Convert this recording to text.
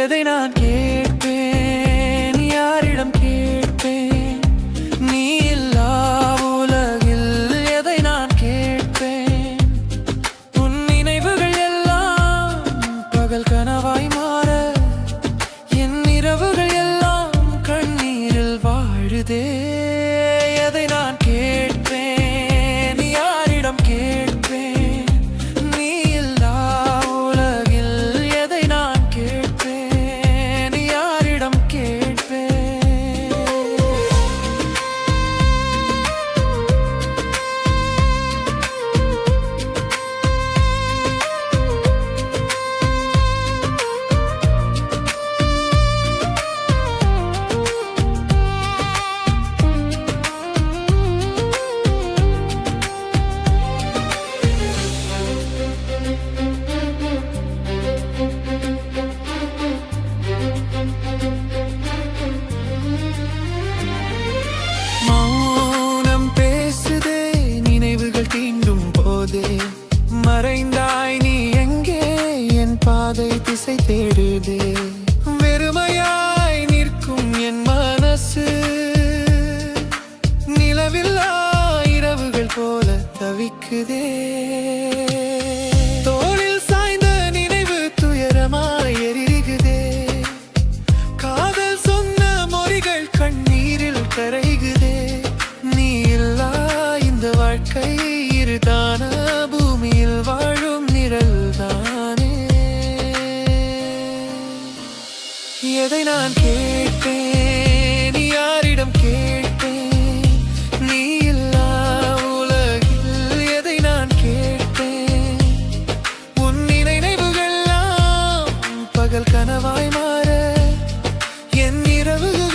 எதை நான் கேட்பேன்? யாரிடம் கேட்பேன்? நீ இல்லா உலகில் எதை நான் கேட்பேன்? உன் நினைவுகள் எல்லாம் பகல் கனவாய் மாற என் இரவுகள் எல்லாம் கண்ணீரில் வாழுதே. மறைந்தாய் நீ எங்கே? என் பாதை திசை தேடுதே. வெறுமையாய் நிற்கும் என் மனசு. நிலவில்லா இரவுகள் போல தவிக்குதே. தோளில் சாய்ந்த நினைவு துயரமாய் எரிகுதே காதல் சொன்ன மொழிகள் கண்ணீரில் கரைகுதே நீ இல்லா இந்த வாழ்க்கை இருதான? எதை நான் கேட்பேன்? நீ யாரிடம் கேட்பேன்? நீ இல்லா உலகில் எதை நான் கேட்பேன்? உன் நினைவுகள் பகல் கனவாய் மாற என் இரவுகள்